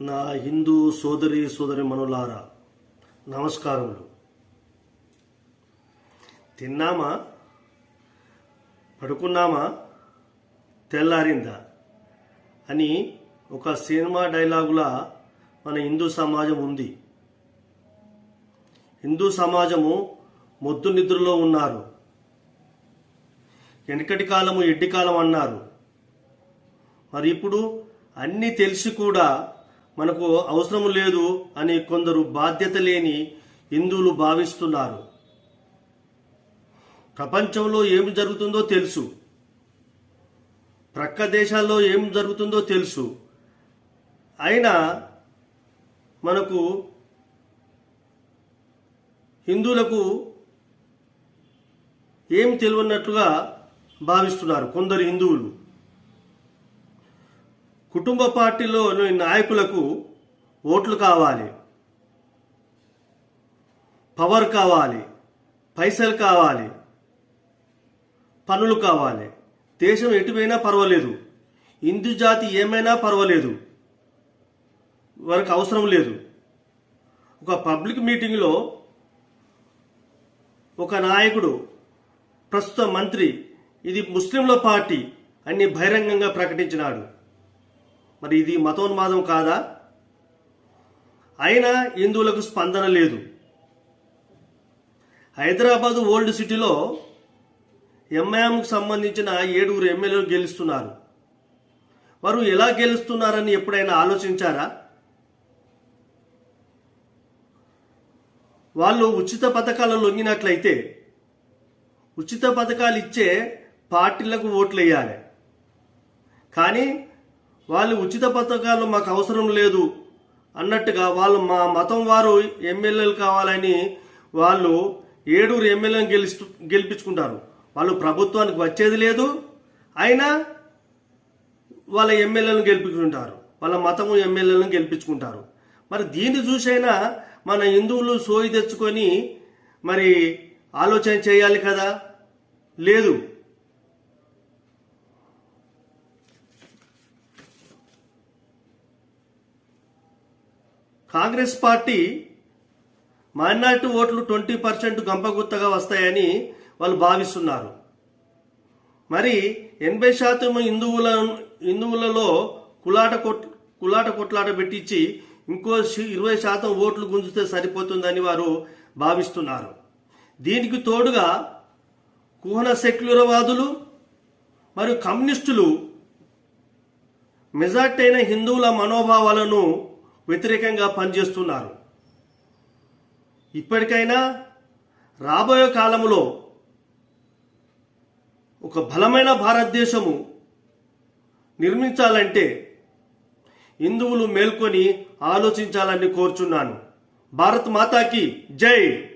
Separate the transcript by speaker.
Speaker 1: నా హిందూ సోదరి సోదరి మనులారా నమస్కారములు. తిన్నామా? పడుకున్నామా? తెల్లారిందా? అని ఒక సినిమా డైలాగులా మన హిందూ సమాజం ఉంది. హిందూ సమాజము మొద్దు నిద్రలో ఉన్నారు. వెనకటి కాలము ఎడ్డి కాలం అన్నారు. మరి ఇప్పుడు అన్నీ తెలిసి కూడా మనకు అవసరం లేదు అని కొందరు బాధ్యత లేని హిందువులు భావిస్తున్నారు. ప్రపంచంలో ఏమి జరుగుతుందో తెలుసు. ప్రక్క దేశాల్లో ఏం జరుగుతుందో తెలుసు. అయినా మనకు హిందువులకు ఏం తెలియనట్లుగా భావిస్తున్నారు కొందరు హిందువులు. కుటుంబ పార్టీలోని నాయకులకు ఓట్లు కావాలి. పవర్ కావాలి. పైసలు కావాలి. పనులు కావాలి. దేశం ఎటువైనా పర్వాలేదు. హిందూ జాతి ఏమైనా పర్వాలేదు. వారికి అవసరం లేదు. ఒక పబ్లిక్ మీటింగ్లో ఒక నాయకుడు ప్రస్తుత మంత్రి ఇది ముస్లింల పార్టీ అని బహిరంగంగా ప్రకటించినాడు. మరి ఇది మతోన్మాదం కాదా? అయినా హిందువులకు స్పందన లేదు. హైదరాబాద్ ఓల్డ్ సిటీలో ఎంఐఎంకు సంబంధించిన ఏడుగురు ఎమ్మెల్యేలు గెలుస్తున్నారు. వారు ఎలా గెలుస్తున్నారని ఎప్పుడైనా ఆలోచించారా? వాళ్ళు ఉచిత పథకాలు లొంగినట్లయితే ఉచిత పథకాలు ఇచ్చే పార్టీలకు ఓట్లు వేయాలి కానీ వాళ్ళు ఉచిత పథకాలు మాకు అవసరం లేదు అన్నట్టుగా వాళ్ళు మా మతం వారు ఎమ్మెల్యేలు కావాలని వాళ్ళు ఏడుగురు ఎమ్మెల్యేలను గెలిచి గెలిపించుకుంటారు. వాళ్ళు ప్రభుత్వానికి వచ్చేది లేదు అయినా వాళ్ళ ఎమ్మెల్యేలను గెలిపించుకుంటారు. వాళ్ళ మతము ఎమ్మెల్యేలను గెలిపించుకుంటారు. మరి దీన్ని చూసైనా మన హిందువులు సోయి తెచ్చుకొని మరి ఆలోచన చేయాలి కదా? లేదు. కాంగ్రెస్ పార్టీ మైనార్టీ ఓట్లు ట్వంటీ పర్సెంట్ గంపగుత్తగా వస్తాయని వాళ్ళు భావిస్తున్నారు. మరి ఎనభై శాతం హిందువుల హిందువులలో కులాట కొట్ కులాట కొట్లాట పెట్టించి ఇంకో ఇరవై శాతం ఓట్లు గుంజితే సరిపోతుందని వారు భావిస్తున్నారు. దీనికి తోడుగా కుహన సెక్యులర్వాదులు మరియు కమ్యూనిస్టులు మెజార్టీ అయిన హిందువుల మనోభావాలను వ్యతిరేకంగా పనిచేస్తున్నారు. ఇప్పటికైనా రాబోయే కాలంలో ఒక బలమైన భారతదేశము నిర్మించాలంటే హిందువులు మేల్కొని ఆలోచించాలని కోరుచున్నాను. భారత్ మాతాకి జై!